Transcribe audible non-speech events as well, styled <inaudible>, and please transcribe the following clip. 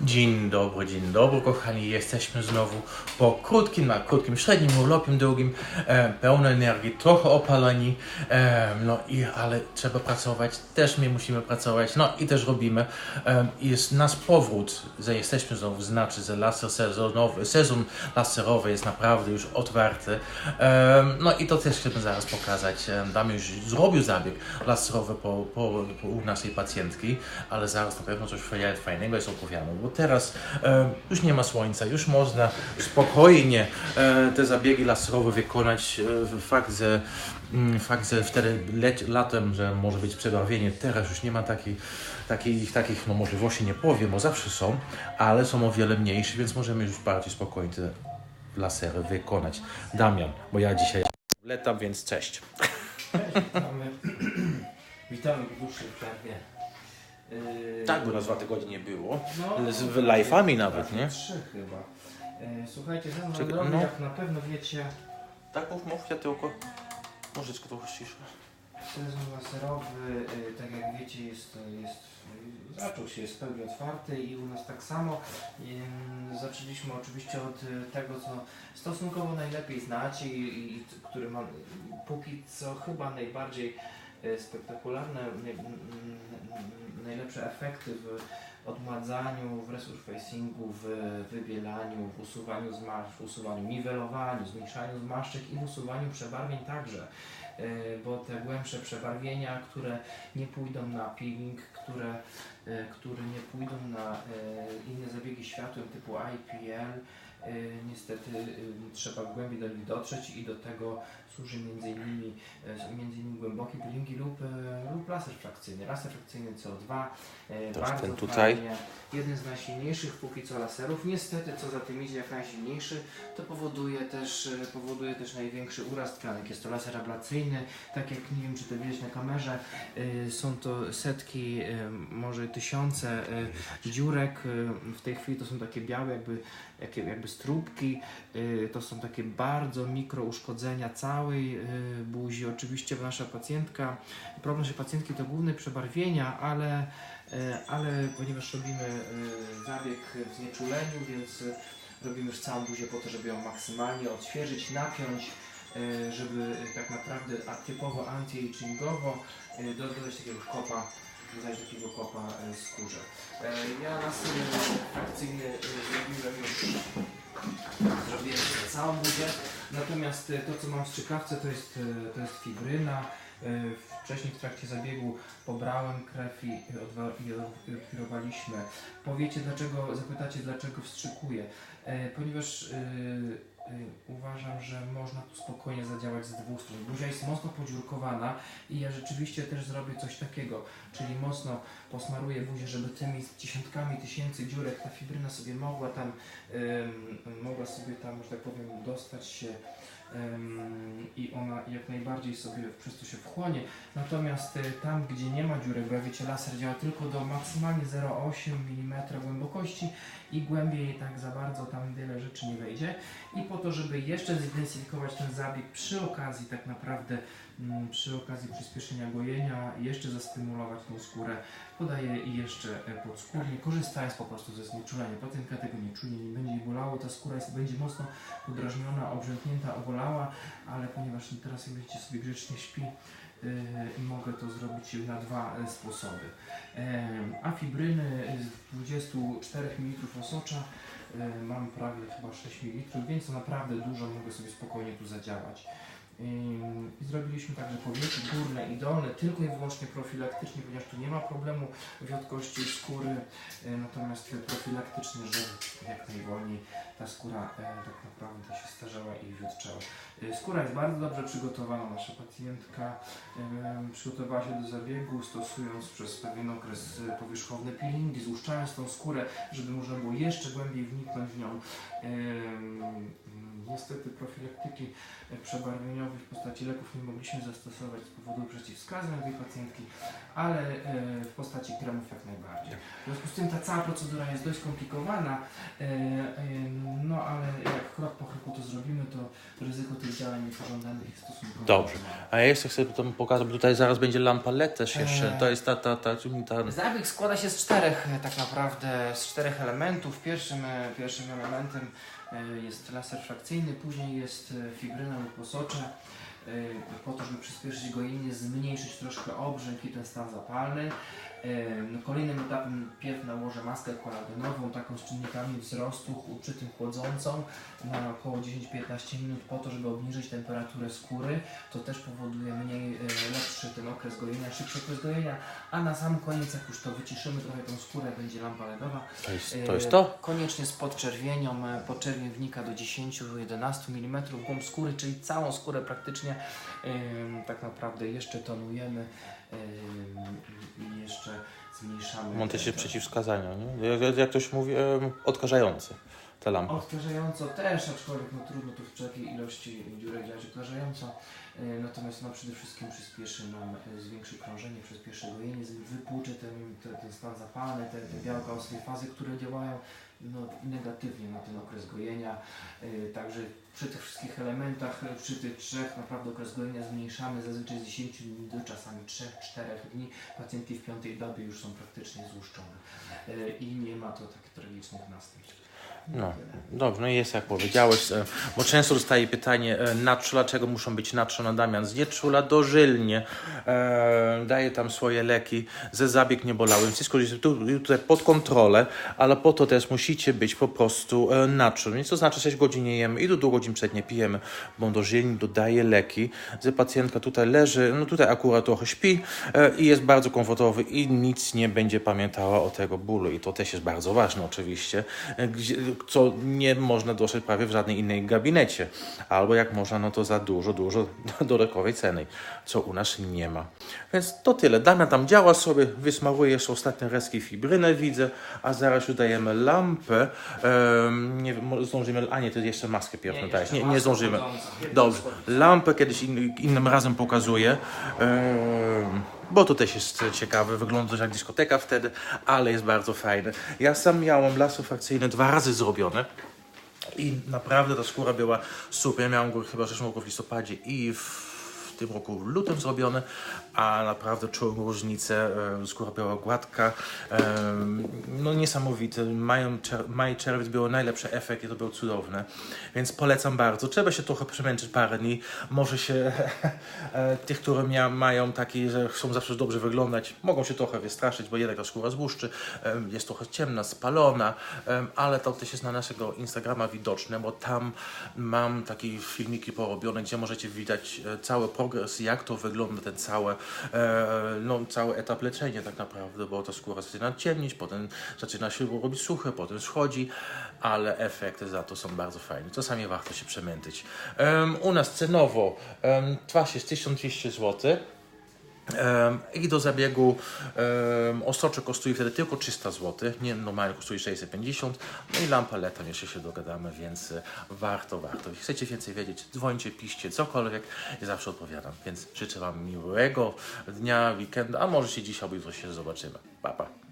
Dzień dobry, dzień dobry kochani, jesteśmy znowu po krótkim, na krótkim, średnim urlopie długim, e, pełno energii, trochę opaleni, e, no i ale trzeba pracować, też my musimy pracować, no i też robimy. E, jest nasz powrót, że jesteśmy znowu, znaczy, że laser sezonowy, sezon laserowy jest naprawdę już otwarty, e, no i to też chcemy zaraz pokazać. E, Dam już zrobił zabieg laserowy po, po, po u naszej pacjentki, ale zaraz na pewno coś fajnego jest opowiadane, bo teraz e, już nie ma słońca, już można spokojnie e, te zabiegi laserowe wykonać. E, fakt, że, mm, fakt, że wtedy leć, latem, że może być przebarwienie, teraz już nie ma takiej, takich, takich no, możliwości, nie powiem, bo zawsze są, ale są o wiele mniejsze, więc możemy już bardziej spokojnie te lasery wykonać. Damian, bo ja dzisiaj letam, więc cześć. Witamy, <clears throat> witamy w dłuższej przerwie. Yy, Tak, bo na dwa tygodnie nie było. no, Z w live'ami nawet, tak, nie? Trzy chyba. Yy, słuchajcie, sezon Czekaj, laserowy, no. jak na pewno wiecie, Tak, mów, mów, ja tylko troszeczkę trochę ciszę. sezon laserowy, yy, tak jak wiecie, jest, jest, zaczął się, jest pełni otwarty i u nas tak samo. Zaczęliśmy oczywiście od tego, co stosunkowo najlepiej znacie i, i który ma póki co chyba najbardziej spektakularne, naj, m- m- najlepsze efekty w odmładzaniu, w resurfacingu, w wybielaniu, w usuwaniu zmarszczek, w usuwaniu niwelowaniu, zmniejszaniu zmarszczek i w usuwaniu przebarwień także. E, Bo te głębsze przebarwienia, które nie pójdą na peeling, które, e, które nie pójdą na inne zabiegi światłem typu IPL, niestety e, trzeba głębiej do nich dotrzeć i do tego służy między innymi, e, między innymi głębokie peelingi lub, e, lub laser frakcyjny. Laser frakcyjny CO2, e, To bardzo ten tutaj. fajnie, jeden z najsilniejszych póki co laserów. Niestety, co za tym idzie, jak najsilniejszy, to powoduje też, e, powoduje też największy uraz tkanek. Jest to laser ablacyjny, tak jak nie wiem, czy to widać na kamerze, e, są to setki, e, może tysiące e, dziurek. E, W tej chwili to są takie białe, jakby, jakby strubki. Y, To są takie bardzo mikro uszkodzenia całej y, buzi. Oczywiście nasza pacjentka, problem naszej pacjentki to główne przebarwienia, ale, y, ale ponieważ robimy zabieg w znieczuleniu, więc robimy już całą buzię po to, żeby ją maksymalnie odświeżyć, napiąć, żeby tak naprawdę typowo anti-agingowo do- dodać takiego kopa, dodać takiego kopa skórze. Ja nas frakcyjny y, zrobiłem już zrobiłem sobie całą buzię. Natomiast e, to, co mam w strzykawce, to jest, e, to jest fibryna. E, Wcześniej w trakcie zabiegu pobrałem krew i odwirowaliśmy. Powiecie dlaczego, zapytacie dlaczego wstrzykuję. Ponieważ uważam, że można tu spokojnie zadziałać z dwóch stron. Buzia jest mocno podziurkowana i ja rzeczywiście też zrobię coś takiego, czyli mocno posmaruję buzię, żeby tymi dziesiątkami tysięcy dziurek ta fibryna sobie mogła tam em, mogła sobie tam, że tak powiem, dostać się i ona jak najbardziej sobie przez to się wchłonie. Natomiast e, tam, gdzie nie ma dziurek, bo wiecie, laser działa tylko do maksymalnie 0,8 mm głębokości i głębiej tak za bardzo tam wiele rzeczy nie wejdzie. I po to, żeby jeszcze zintensyfikować ten zabieg przy okazji tak naprawdę, mm, przy okazji przyspieszenia gojenia, jeszcze zastymulować tą skórę, podaję i jeszcze e, podskórnie, korzystając po prostu ze znieczulenia. Pacjentka tego nie czuje, nie będzie jej bolało, ta skóra jest, będzie mocno podrażniona, obrzęknięta, obolała, ale ponieważ teraz jak widzicie sobie grzecznie śpi, yy, mogę to zrobić na dwa e, sposoby. A fibryny z 24 ml osocza e, mam prawie chyba 6 ml, więc naprawdę dużo, mogę sobie spokojnie tu zadziałać. I zrobiliśmy także powieki górne i dolne, tylko i wyłącznie profilaktycznie, ponieważ tu nie ma problemu wiotkości skóry, e, natomiast profilaktycznie, żeby jak najwolniej ta skóra e, tak naprawdę się starzała i wiotczała. E, Skóra jest bardzo dobrze przygotowana, nasza pacjentka przygotowała się do zabiegu, stosując przez pewien okres powierzchowne peelingi, złuszczając tą skórę, żeby można było jeszcze głębiej wniknąć w nią. Niestety profilaktyki przebarwieniowe w postaci leków nie mogliśmy zastosować z powodu przeciwwskazań tej pacjentki, ale e, w postaci kremów jak najbardziej. W związku z tym ta cała procedura jest dość skomplikowana, e, e, no ale jak krok po kroku to zrobimy, to ryzyko tych działań niepożądanych jest stosunkowo Dobrze. A ja jeszcze chcę to pokazać, bo tutaj zaraz będzie lampa LED też jeszcze. Eee. To jest ta, ta, ta, ta, Zabieg składa się z czterech e, tak naprawdę, z czterech elementów. Pierwszym, e, pierwszym elementem e, jest laser frakcyjny, później jest e, fibryna lub osocze, e, po to, żeby przyspieszyć gojenie, zmniejszyć troszkę obrzęk i ten stan zapalny. E, no, Kolejnym etapem pierw nałożę maskę kolagenową, taką z czynnikami wzrostu, ch- przy tym chłodzącą na około 10-15 minut po to, żeby obniżyć temperaturę skóry. To też powoduje mniej e, lepszy ten okres gojenia, szybszy okres gojenia, a na sam koniec, jak już to wyciszymy trochę tą skórę, będzie lampa LEDowa. to, jest, E, to jest to? Koniecznie z podczerwienią. Podczerwień wnika do 10-11 mm głąb skóry, czyli całą skórę praktycznie tak naprawdę jeszcze tonujemy em, i jeszcze zmniejszamy. Mam też przeciwwskazania, nie? Jak, jak ktoś mówi, em, te lampy. Odkażająco też, aczkolwiek no trudno tu w takiej ilości dziurek działać odkażająco. E, Natomiast no, przede wszystkim przyspieszy nam, e, zwiększy krążenie, przyspieszy gojenie, wypłuczy ten, ten, ten stan zapalny, te, te białka ostrej fazy, które działają no, negatywnie na ten okres gojenia. E, Także przy tych wszystkich elementach, przy tych trzech naprawdę okres gojenia zmniejszamy zazwyczaj z 10 dni do czasami 3-4 dni. Pacjentki w piątej dobie już są praktycznie złuszczone i nie ma to takich tragicznych następstw. No. Dobrze, no jest jak powiedziałeś, e, bo często dostaje pytanie, e, na czula, czego muszą być na czula Damian? Zje czula dożylnie, e, daje tam swoje leki, ze zabieg niebolałym, wszystko jest tu, tutaj pod kontrolę, ale po to też musicie być po prostu e, na. Więc to znaczy 6 godzin nie jemy i do 2 godzin przed nie pijemy, bo on dożylnie dodaje leki, że pacjentka tutaj leży, no tutaj akurat trochę śpi e, i jest bardzo komfortowy i nic nie będzie pamiętała o tego bólu i to też jest bardzo ważne oczywiście, gdzie, co nie można dostać prawie w żadnej innej gabinecie, albo jak można, no to za dużo, dużo <laughs> dodatkowej ceny, co u nas nie ma. Więc to tyle. Damian tam działa sobie, wysmaruje jeszcze ostatnie resztki fibrynę widzę, a zaraz dajemy lampę. Em, nie zdążymy, a nie, to jeszcze maskę pierwszą dajesz. Nie, nie zdążymy. Dobrze, lampę kiedyś in, innym razem pokazuję, bo to też jest ciekawe, wygląda jak dyskoteka wtedy, ale jest bardzo fajne. Ja sam miałem laser frakcyjny dwa razy zrobione. I naprawdę ta skóra była super. Miałem go chyba w zeszłym roku w listopadzie i w w tym roku w lutym zrobione, a naprawdę czułem różnicę. e, Skóra była gładka. e, No niesamowite. Mają, maj, czerwiec było najlepszy efekt i to było cudowne. Więc polecam bardzo. Trzeba się trochę przemęczyć parę dni. Może się <laughs> e, tych, które mają taki, że chcą zawsze dobrze wyglądać, mogą się trochę wystraszyć, bo jednak ta skóra złuszczy, e, jest trochę ciemna, spalona, ale to też jest na naszego Instagrama widoczne, bo tam mam takie filmiki porobione, gdzie możecie widać cały progres, jak to wygląda, ten cały, e, no, cały etap leczenia tak naprawdę, bo ta skóra zaczyna ciemnieć, potem zaczyna się robić suche, potem schodzi, ale efekty za to są bardzo fajne. Czasami warto się przemęczyć. Em, u nas cenowo um, twarz jest 1200 zł. I do zabiegu um, kosztuje wtedy tylko 300 zł, nie normalnie kosztuje 650, no i lampa LED, jeszcze się dogadamy, więc e, warto, warto. Jeśli chcecie więcej wiedzieć, dzwońcie, piszcie, cokolwiek, ja zawsze odpowiadam, więc życzę Wam miłego dnia, weekendu, a może się dzisiaj albo jutro się zobaczymy. Pa, pa.